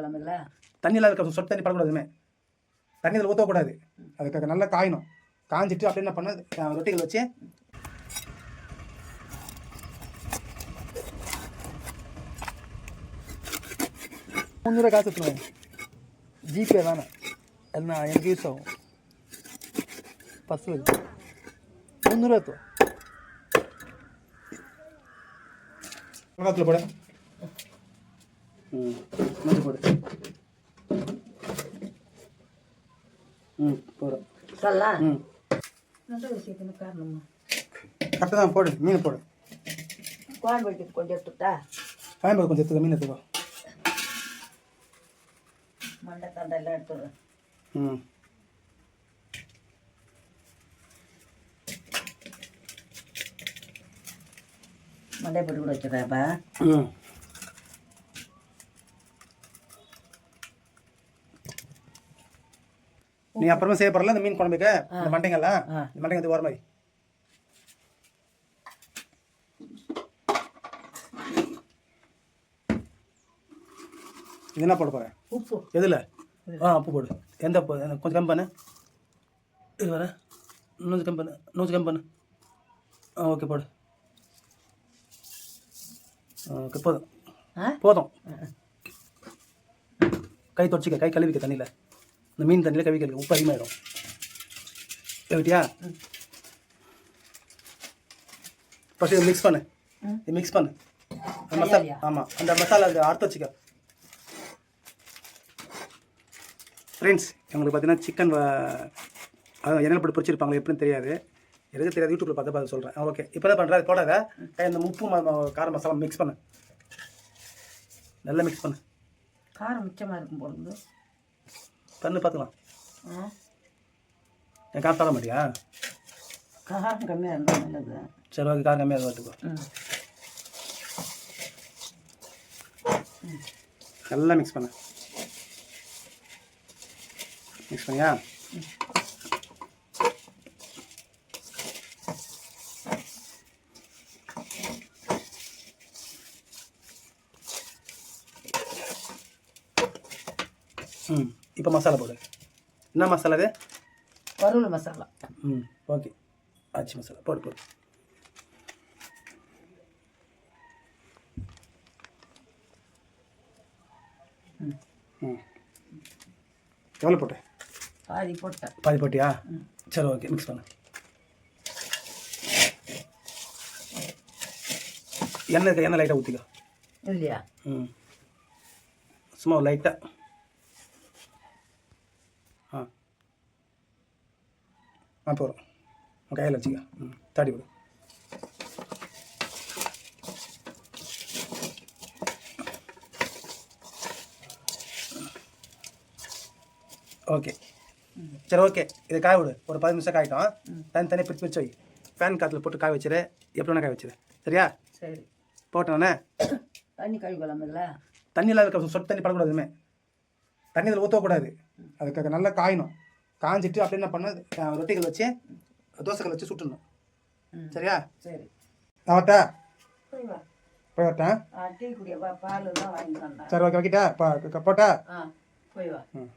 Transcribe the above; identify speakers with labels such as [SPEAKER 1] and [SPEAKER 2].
[SPEAKER 1] குழம்புல
[SPEAKER 2] தண்ணியில் இருக்க சொட்டு தண்ணி படக்கூடாது எதுவுமே தண்ணி இதில் ஊற்றக்கூடாது அதுக்கு நல்லா காயணும். காஞ்சிட்டு அப்படியே என்ன பண்ண ரொட்டிகள் வச்சு முந்நூறுவா காசு எடுத்துருவாங்க ஜிபே வேணாம். என்ன எனக்கு யூஸ் ஆகும். பர்ஸில் முந்நூறுவா எடுத்து மிளகாத்தில் போடு? ம் மஞ்சள் போடு ம் போடும்
[SPEAKER 1] சொல்லா
[SPEAKER 2] ம்
[SPEAKER 1] நல்ல விஷயத்துக்கு காரணமா
[SPEAKER 2] கரெக்டாக தான் போடு மீன் போடு
[SPEAKER 1] குழம்பு வைக்கிறது கொஞ்சம் எடுத்துட்டா
[SPEAKER 2] பயன்படுத்த கொஞ்சம் எடுத்துக்க மீன் எடுத்துக்கோ
[SPEAKER 1] மண்டை தண்டை எல்லாம் எடுத்துடுறேன்
[SPEAKER 2] ம்
[SPEAKER 1] மண்டை போட்டு கூட வச்சுருக்காப்பா
[SPEAKER 2] ம். நீ அப்புறமா செய்ய போறல இந்த மீன் குழம்புக்கு? இந்த மண்டைங்கெல்லாம்
[SPEAKER 1] ஆ.
[SPEAKER 2] இந்த மண்டைங்க வந்து ஓரமாய் இது என்ன போட போறேன்
[SPEAKER 1] உப்பு.
[SPEAKER 2] எதில்? ஆ உப்பு போடு. எந்த கொஞ்சம் கம்மி பண்ணு. இது வர இன்னும் கம்மி பண்ணு. இன்னும் கம்மி பண்ணு. ஆ ஓகே போடு. ஓகே போதும். போதும். கை தொடச்சிக்க. கை கழுவிக்க தண்ணியில். இந்த மீன் தண்ணியில் கழுவி உப்பு அதிகமாகிடும் கழுவிட்டியா ஃபஸ்ட்டு இதை மிக்ஸ் பண்ணு. இது மிக்ஸ் பண்ணு. மசாலா? ஆமாம் அந்த மசாலா அது அறுத்து வச்சுக்க. ஃப்ரெண்ட்ஸ் உங்களுக்கு பார்த்தீங்கன்னா சிக்கன் அதான் எண்ணெய் போட்டு பொரிச்சிருப்பாங்களே எப்படின்னு தெரியாது. எனக்கு தெரியாது. யூடியூப்பில் பார்த்து பார்த்து சொல்கிறேன் ஓகே இப்போ தான் பண்ணுறேன் போடாத. கை அந்த உப்பு கார மசாலா மிக்ஸ் பண்ணு. நல்லா மிக்ஸ் பண்ணு.
[SPEAKER 1] காரம் மிச்சமாக இருக்கும் பொழுது
[SPEAKER 2] பண்ணு பார்த்துக்கலாம். என் காசு தர மாட்டியா?
[SPEAKER 1] காரம் கம்மியாக இருந்தால் நல்லது.
[SPEAKER 2] சரி ஓகே காரம் கம்மியாக பார்த்துக்கோ.
[SPEAKER 1] ம்.
[SPEAKER 2] நல்லா மிக்ஸ் பண்ணு. மிக்ஸ் பண்ணியா? ம். இப்போ மசாலா போடு. என்ன மசாலா இது
[SPEAKER 1] வறுவல் மசாலா.
[SPEAKER 2] ம் ஓகே. ஆச்சி மசாலா. போடு போடு.
[SPEAKER 1] ம்
[SPEAKER 2] எவ்வளோ போட்டு?
[SPEAKER 1] பாதி போட்டேன்.
[SPEAKER 2] பாதி போட்டியா. சரி ஓகே மிக்ஸ் பண்ணு. எண்ணெய் எண்ணெய் லைட்டாக ஊற்றிக்கோ
[SPEAKER 1] இல்லையா?
[SPEAKER 2] ம். சும்மா லைட்டாக ஆ போகிறோம் கையில் வச்சுக்க ம் தாடி விடு ஓகே சரி ஓகே இதை காய விடு ஒரு பதினஞ்சு நிமிஷம் காயிட்டோம் தனி தனியாக பிரித்து பிரிச்சு வை ஃபேன் காற்றுல போட்டு காய வச்சிரு எப்படி காய வச்சிரு சரியா
[SPEAKER 1] சரி
[SPEAKER 2] போட்டோன்னே
[SPEAKER 1] தண்ணி கழுவலாம் இல்லை
[SPEAKER 2] தண்ணியில் இருக்க சொட்டு தண்ணி படக்கூடாது எதுவுமே தண்ணி இதில் ஊற்றக்கூடாது அதுக்கு நல்லா காயணும் காஞ்சிட்டு அப்படியே என்ன பண்ண ரொட்டிகள் வச்சு தோசைகள் வச்சு சுட்டுடணும்.
[SPEAKER 1] ம்.
[SPEAKER 2] சரியா?
[SPEAKER 1] சரி.
[SPEAKER 2] நான் வரட்டா?
[SPEAKER 1] போய்
[SPEAKER 2] வரட்டேன் சரி ஓகே வைக்கிட்டா? போட்டா?
[SPEAKER 1] போய் வா.
[SPEAKER 2] ம்.